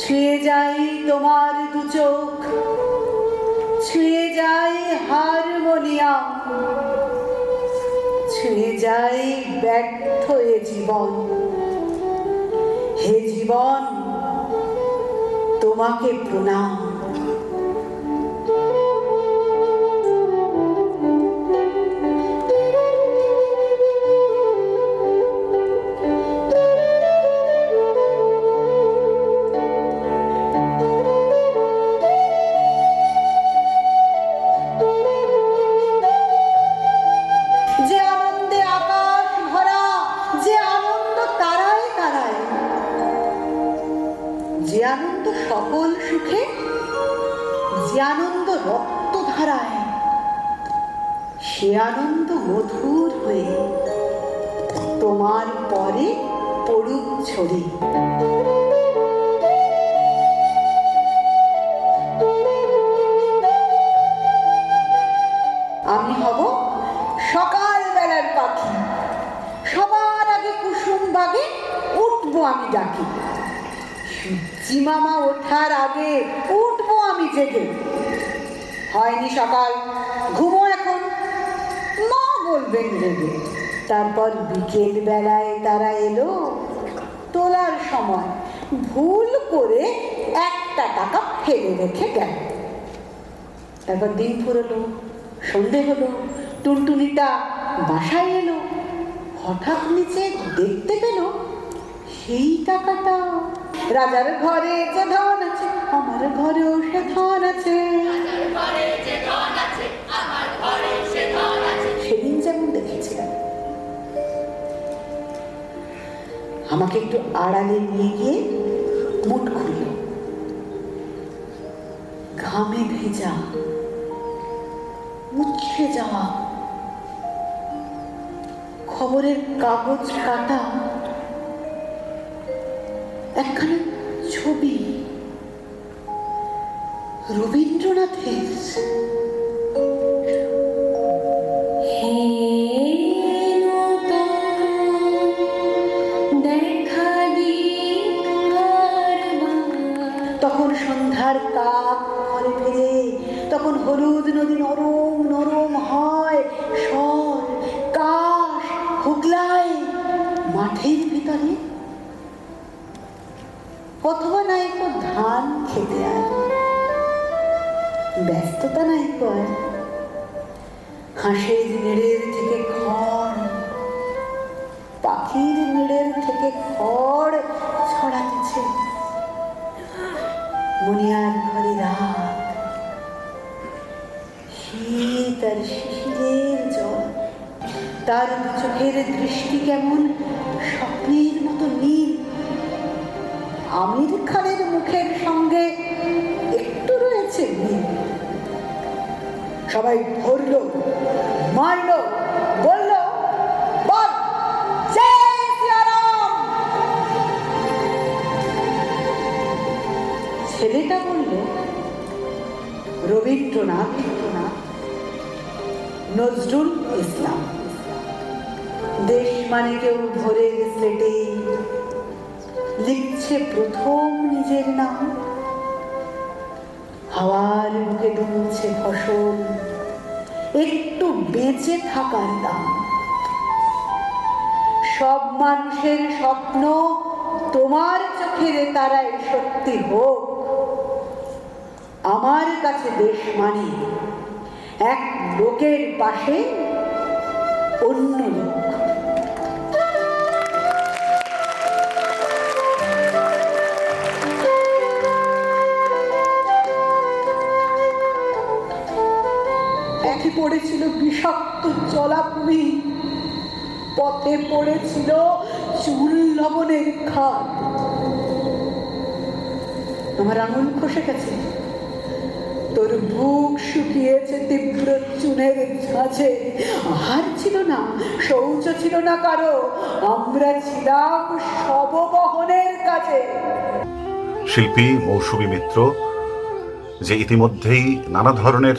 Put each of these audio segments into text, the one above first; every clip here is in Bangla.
ছুঁয়ে যাই তোমার দু চোখ, ছুঁয়ে যাই হারমোনিয়াম, ছুঁয়ে যাই ব্যর্থ এ জীবন। হে জীবন, তোমাকে প্রণাম। যে আনন্দ রক্ত ধারায় সে আনন্দ মধুর হয়ে তোমার পরে পড়ুক ছড়ি। আমি হব সকাল বেলার পাখি। সবার আগে কুসুম বাগে উঠবো আমি ডাকি। সূর্যি মামা ওঠার আগে উঠবো আমি জেগে। হয়নি সকাল। ঘুমো এখন। মা বলবেন রেগে তারপর বিকেল বেলায় তারা এলো তোলার সময়। ভুল করে একটা টাকা ফেলে রেখে গেল। তারপর দিন ফুরলো, সন্ধে হলো, টুনটুনিটা বাসায় এলো। হঠাৎ নিচে দেখতে পেল সেই টাকাটা রাজার ঘরে যে ধন আছে, আমার ঘরেও সে ধন আছে। আমাকে একটু আড়ালে নিয়ে গিয়ে মুঠ খুলল। ঘামে ভেজা মুচড়ে যাওয়া খবরের কাগজ কাটা একখানা ছবি রবীন্দ্রনাথের তখন সন্ধ্যার কাক ঘরে ফিরে তখন হলুদ নদী নরম নরম হয় সর কাশ হুগলায় মাঠের ভিতরে। অথবা নাইকো ধান খেতে আর ব্যস্ততা নাইকো আর হাঁসের নেড়ের থেকে খড়, পাখির নেড়ের থেকে খড় ছড়াতেছে মুনিয়ার ঘরে রাত। শীত আর শিশিরের জল। তার চোখের দৃষ্টি কেমন স্বপ্নের মতো নীল। আমির খানের মুখের সঙ্গে সবাই ধরলো, মারলো, বলল, বল ছেলেটা বলল, রবীন্দ্রনাথ, নজরুল ইসলাম, দেশ মানে কেউ ভোরের স্লেটে লিখছে প্রথম নিজের নাম। হাওয়ার মুখে দুলছে ফসল একটু বেঁচে থাকার দাম। সব মানুষের স্বপ্ন তোমার চোখের তারাই সত্যি হোক। আমার কাছে দেশ মানে এক লোকের পাশে অন্য লোক। পথে পড়েছিল বিষাক্ত জলাভূমি। পথে পড়েছিল চুল লবণের খাট আমার আঙুল খসে গেছে। তোর বুক শুকিয়েছে তীব্র চুনের ঝাঁঝে। আর ছিল না, শৌচ ছিল না কারও। আমরা ছিলাম শববহনের কাছে শিল্পী, মৌসুমী মিত্র, যে ইতিমধ্যেই নানা ধরনের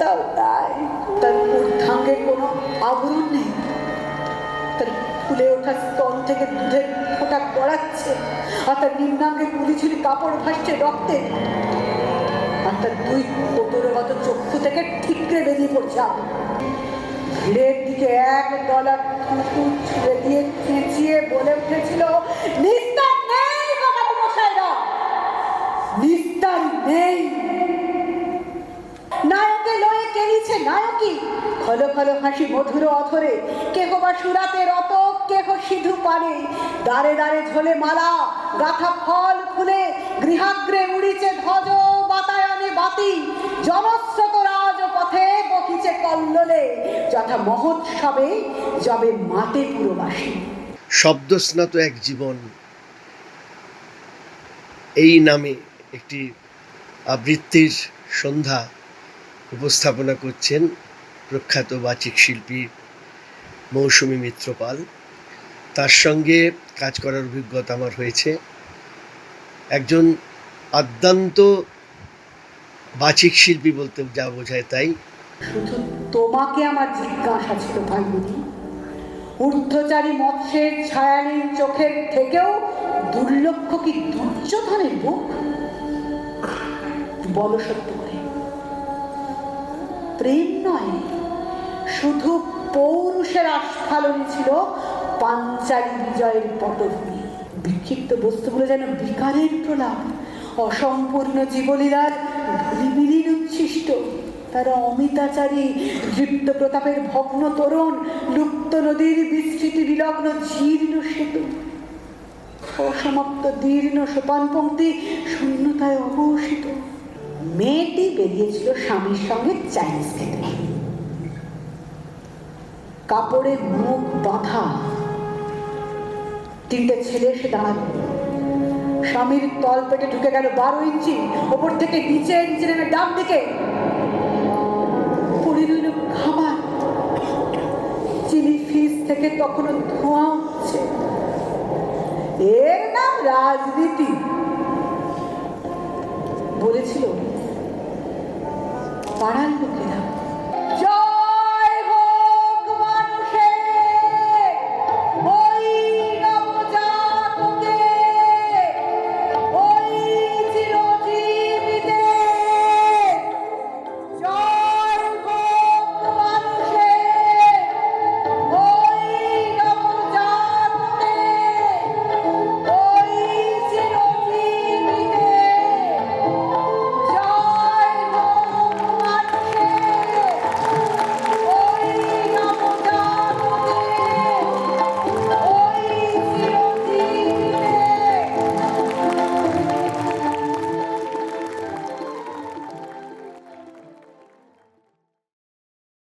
কোথাও নাই। তার ঊর্ধ্বাঙ্গে কোনো আবরণ নেই। তার ফুলে ওঠা স্তন থেকে দুধের ফোঁটা গড়াচ্ছে। আর তার নিম্নাঙ্গে গুলি ছুরি কাপড় ভাসছে রক্তে। আর তার দুই কতরগত চক্ষু থেকে ঠিকরে বেরিয়ে পড়ছে। ভিড়ের দিকে এক ডলার হাসি মধুর অধরে, কেহ বা সুরাতে রত, কেহ সিধু পারে দাঁড়ে দাঁড়ে ঝোলে মালা, গাথা ফল ফুলে গৃহাগ্রে উড়িছে ধ্বজ, বাতায়নে বাতি। জনস্রোত রাজপথে বকিছে কল্লোলে। যথা মহোৎসবে যবে মাতে পুরবাসী। শব্দস্নাত এক জীবন। এই নামে একটি আবৃত্তির সন্ধ্যা উপস্থাপনা করছেন প্রখ্যাত বাচিক শিল্পী মৌসুমী মিত্রপাল। তার সঙ্গে কাজ করার অভিজ্ঞতা আমার হয়েছে। একজন আদ্যান্ত বাচিক শিল্পী বলতে যা বোঝায় তাই। তোমাকে আমার জিজ্ঞাসা ছিল ভাইমণি ঊর্ধ্বচারী মৎস্যের ছায়ালীন চোখের থেকেও দুর্লক্ষ কি দুর্যোধনের মুখ বলো সত্য করে। প্রেম নয়। শুধু পৌরুষের আস্ফালনই ছিল পাঞ্চালী বিজয়ের পটভূমি। বিক্ষিপ্ত বস্তুগুলো যেন বিকারের প্রলাপ, অসম্পূর্ণ জীবলীলার ধুলিবিলীন উচ্ছিষ্ট, তারা অমিতাচারী দৃপ্ত প্রতাপের ভগ্ন তরুণ, লুপ্ত নদীর বিস্তৃতি বিলগ্ন জীর্ণ সেতু, অসমাপ্ত দীর্ণ সোপান পঙ্ক্তি শূন্যতায় অবসিত মেয়েটি বেরিয়েছিল স্বামীর সঙ্গে চাইনিজ খেতে কাপড়ে মুখ বাঁধা। তিনটে ছেলে এসে দাঁড়াল। স্বামীর তল পেটে ঢুকে গেল বারো ইঞ্চি, ওপর থেকে নিচে ইঞ্চি নেমে ডান দিকে। পড়ে রইল খাবার চিলি ফিস থেকে তখনও ধোঁয়া উঠছে। এর নাম রাজনীতি। বলেছিল, পাড়ার লোকেরা।